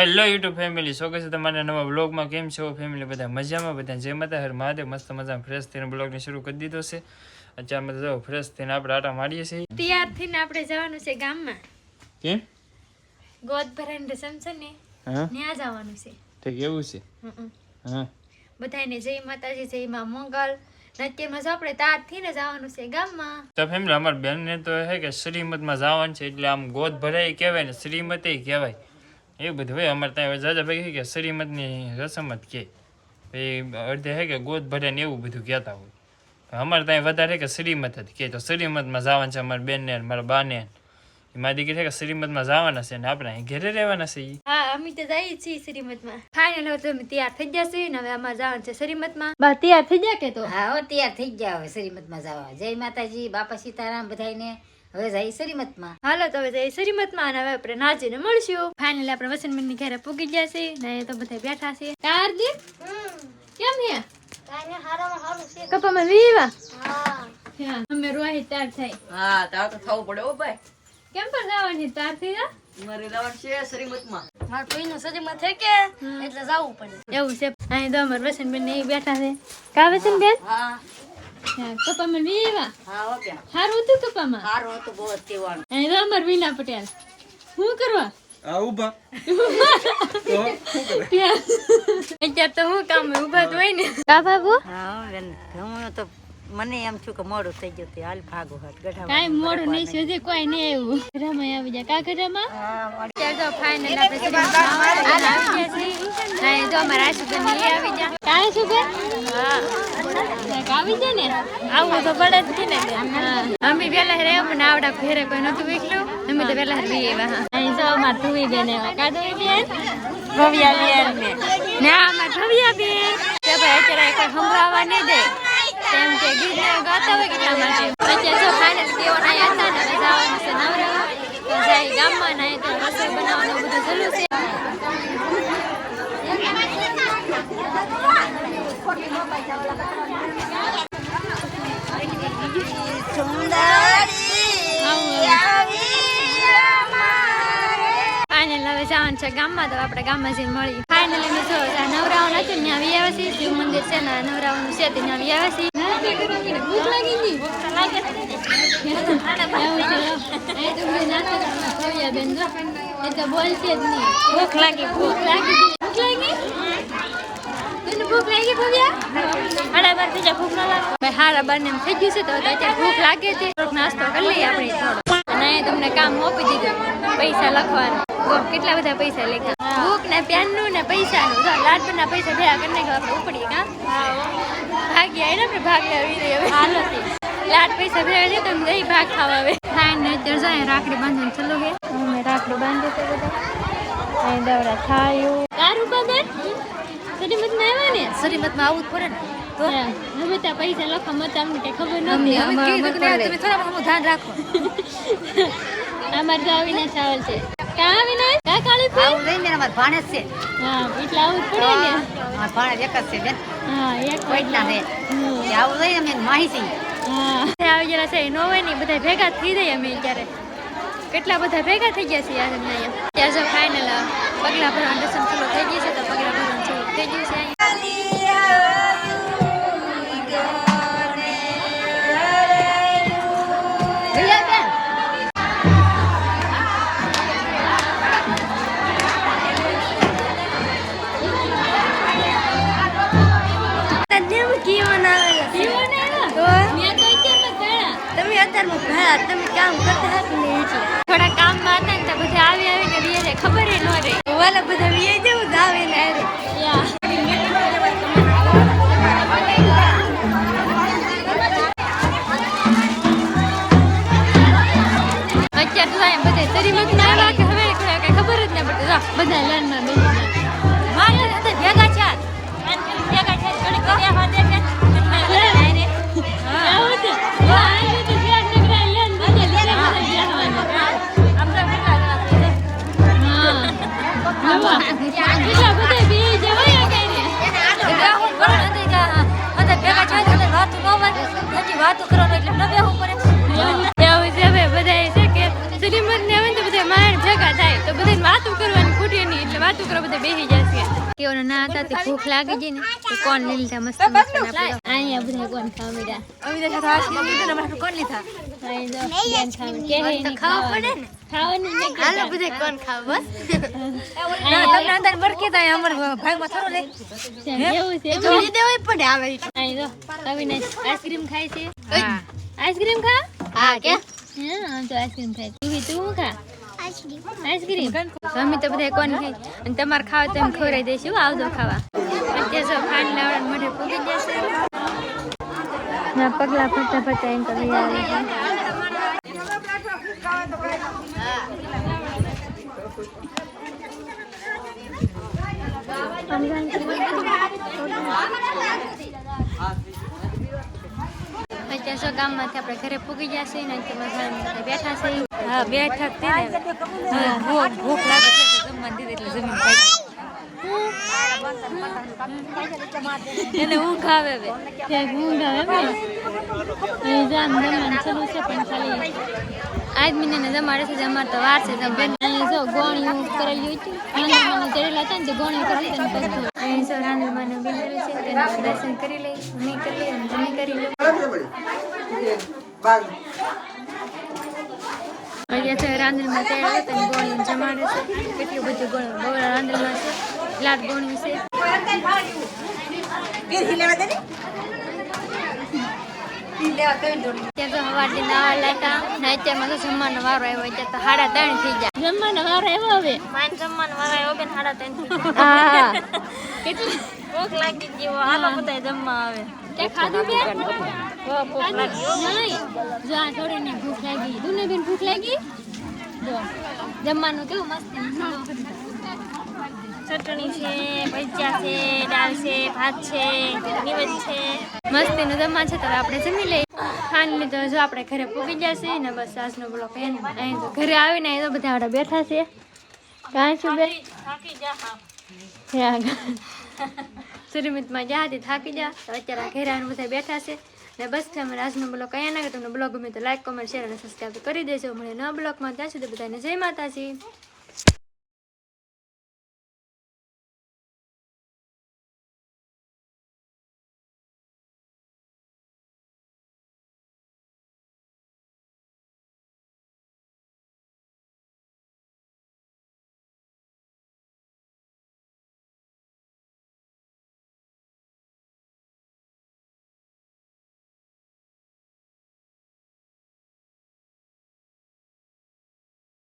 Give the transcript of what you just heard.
Hello YouTube family સ્વાગત છે તમારા નવા બ્લોગમાં કેમ છો ફેમિલી બધા મજામાં? બધા જે મતા હર મહાદેવ. મસ્ત મજા ફ્રેશ થઈને બ્લોગને શરૂ કરી દીધો છે. અત્યારમાં તો ફ્રેશ થઈને આપણે આટા મારીએ છીએ. તૈયાર થઈને આપણે જવાનું છે ગામમાં. કેમ? ગોદ ભરાઈને રસમ છે ને ત્યાં જવાનું છે. ઠીક કેવું છે? હા. બધાને જય માતાજી જય માં મંગલ. ને અત્યારમાં જો આપણે જવાનું છે ગામમાં. તો ફેમિલી અમારા બેનને તો હે કે શ્રીમતમાં જવાનું છે એટલે આમ ગોદ ભરાય કહેવાય ને શ્રીમતી કહેવાય. એવું બધું હોય. અમારે ત્યાં જાજા ભાઈ કે શ્રીમતની રસમ જ કે. એ અડધે હે કે ગોદ ભરે ને એવું બધું કહેતા હોય. અમારે ત્યાં વધારે કે શ્રીમત જ કે. તો શ્રીમતમાં જવાનું છે અમારા બેનને ને મારા બાને મારી દીકરી છે કે શ્રીમતમાં જવાના છે ને આપણે અહીં ઘરે રહેવાના છે હા અમે તો જઈએ છીએ શ્રીમતમાં ફાઇનલ હવે તમે તૈયાર થઈ જશે ને હવે અમારે જવાનું છે શ્રીમતમાં બા તૈયાર થઈ ગયા કે તો? હા તૈયાર થઈ ગયા હવે શ્રીમતમાં જવા. જય માતાજી બાપા સીતારામ બધાયને. હવે જાય શ્રીમતમાં. હાલો તો હવે જઈએ શ્રીમતમાં અને હવે આપણે નાચીને મળશું. ફાઇનલી આપણે વસંતબેનની ઘરે પૂગી ગયા છે ને એ તો બધા બેઠા છે. કાર્દીપ કેમ હે કપામાં વીવા હા. અમે રોહિત તાર થાય. હા તાર તો થવું પડે ઓ ભાઈ. કેમ પર જવાની તાર થઈ જા મારે જવાનું છે શ્રીમતમાં. મારા કોઈનું સજીમાં થઈ કે એટલે જવું પડે. એવું છે. અહીં તો અમાર વસંતબેન ને બેઠા છે. કા વસંતબેન? બેન હા. કપામાં વીવા. હા હો બેન. હારું હતું કપામાં બહુ તેવાનું અહીં વિના પટેલ. શું કરવા અત્યારે તો હું કામ ઊભા તો હોય ને. કા બાબુ? હા તો મને એમ છું કે મોડું થઈ ગયું તે હાલ ભાગો હાથ ગઢા કાઈ મોડું નહીં સુધી કોઈ નહીં આવ્યું. ઘરમાં આવી જા કા ઘરમાં અત્યારે તો ફાઇનલ આપણે શ્રીમંતમાં આવી હા તો અમારા સુગર નહીં આવી જા. કા? સુગર હા આવી જા ને? આવું તો પડે જ ને. અમે પેલા રે પણ આવડા ફેરે કોઈ નતું વિકલું અમે તો પેલા રે એવા અહીં જો અમાર તુવી બેન એવા. કા તુવી બેન? ભવ્યા બેન. ને ના અમાર ભવ્યા બેન. કે ભાઈ અત્યારે કોઈ સંભળાવા નહીં દે. કેમ કે ગીત ને ગાતા હોય કેટલા માટે. અત્યારે જો ફાઇનલ તેઓ ના હતા ને હવે જવાનું છે નવરાવા તો જાય ગામમાં ના તો રસોઈ બનાવવાનું બધું ચાલુ છે. જવાનું છે ગામમાં, તો આપણે ગામમાં જઈને મળી ફાઇનલી અમે જો જ્યાં નવરાવન હતું ને ત્યાં છીએ શિવ મંદિર છે ને નવરાઓનું છે, ત્યાં છીએ ભૂખ લાગી. ભૂખ લાગી? ભૂખ લાગી? થઈ ગયું છે, તો ભૂખ લાગે નાસ્તો કરી લઈએ આપણે તમને કામ મોપી દીધું, પૈસા લખવાનું. કેટલા બધા પૈસા લેખા બુક ને પેનનું ને પૈસા નું જો લાડુ ના પૈસા ભેગા કરીને આપણે ઉપડીએ કા ભાગી આવીને આપણે ભાગ લેવી રહી હવે. હાલો લાડ પૈસા ભેગા છે તો દહીં ભાગ ખાવા આવે. ખાઈ ને અત્યારે જાય રાખડી બાંધવાનું ચલો હે અમે રાખડી બાંધી છે બધા. અહીં દવડા થાયું તારું બાબે શ્રીમતમાં આવ્યા ને? શ્રીમતમાં આવવું જ પડે ને. તો? ત્યાં પૈસા લખવા મત અમને કઈ ખબર નથી તમે થોડા ધ્યાન રાખો. અમારે તો અવિનાશ ચાવલ છે. કા અવિનાશ કા કાળી ફૂલ આવું લઈને બેન ભાણેજ છે. હા એટલે આવું પડે ને? અમારે ભાણેજ એક જ છે બેન. હા એક કોઈટના છે હમ. આવું લઈને અમે માહિતી હા. આવી ગયેલા છે નો હોય ને બધા ભેગા થઈ જાય અમે ત્યારે કેટલા બધા ભેગા થઈ ગયા છે યાર અમે અહીંયા ત્યાં જો ફાઇનલ પગલા ભરવાનું દર્શન ચાલુ થઈ ગયું છે તો પગલા ભરવાનું ચાલુ થઈ ગયું છે. ભણ્યા. તમે કામ કરતા હતા ને એટલે? થોડા કામમાં હતા ને તો બધા આવી આવીને બે રે ખબર ય ન રહી. વાલા બધા વીએ જવું દાવે ને અરે અત્યારે તો અહીંયા બધે આવ્યા કે હવે ખબર જ ન બધા લાઈનમાં બેસી બધા બેસી જશે. કેવાનો ના હતા તે ભૂખ લાગી ગઈ ને તો કોણ લઈ લીધા મસ્ત મસ્ત અહીંયા બધા કોણ ખાવા મળ્યા કોણ લીધા? અહીં જો બેન ખાવા કે હે નહીં ખાવાનું. ખાવાનું નહીં હાલો કહેતા. બધે કોણ તો લીધે આઈસ્ક્રીમ ખાય છે. આઈસ્ક્રીમ ખા? હા કે તો આઈસ્ક્રીમ ખાય તું તું ખા? આઈસ્ક્રીમ. તો બધા કોણ ખાઈ અને તમારે ખાવા તો એમ ખવડાવી દઈશું. આવજો ખાવા. અત્યારે તો ખાંડ લાવડા મોઢે પૂગી જશે ના પગલા ફરતા ફરતા એમ લઈ આવે. ગામમાંથી આપણે ઘરે પૂગી જશે ને બેઠા છે. હા બેઠક તે ભૂખ ભૂખ લાગે છે જમવા દીધે એટલે જમીન ખાઈ એને ઊંઘ આવે હવે. ત્યાં ઊંઘ આવે જામ જમવાનું છે પણ ખાલી આજ મહિને જમાડે છે અમારે તો વાર છે અહીં જો ગોળીઓ કરેલી હતી રાંધણમાં ચડેલા હતા ને તો ગોળીઓ કરી પછી. અહીં છે તેના દર્શન કરી લઈ મેં કરી લઈ અને જમી કરી લઈ. અહીંયા છે રાંધણમાં તૈયાર હતા ને ગોળીઓ જમાડે છે. કેટલું બધું ગોળ બહુ રાંધણમાં છે. લાટ છે. ત્યાં તો સવારથી નાવા લાગ્યા ને તો જમવાનો વારો આવ્યો. અત્યારે તો સાડા ત્રણ થઈ ગયા. જમવાનો વારો આવ્યો હવે? માન જમવાનું વાળા આવ્યો બેન સાડા ત્રણ હા ભૂખ લાગી ગઈ હાલો બધા જમવા આવે. ક્યાં ખાધું બેન? નહીં જો ભૂખ લાગી તું બેન ભૂખ લાગી જો જમવાનું કેવું મસ્ત ચટણી છે ભજીયા છે દાળ છે ભાત છે મસ્તીનું જમવા છે તો આપણે જમી લઈએ ખાંડ તો જો આપણે ઘરે પૂગી જશે ને બસ સાસનો બ્લોક અહીં ઘરે આવીને એ તો બધા આપણે બેઠા છે કાંઈ છું બે થાકી જા હા સુરમિતમાં જા હતી થાકી જા તો અત્યારે ઘેરા બધા બેઠા છે ને બસ તમે આજનો બ્લોગ અહીંયા ના કે તમને બ્લોગ ગમે તો લાઈક કોમેન્ટ શેર અને સબસ્ક્રાઈબ કરી દેજો. મળે નવા બ્લોગમાં. ત્યાં સુધી બધાને જય માતાજી.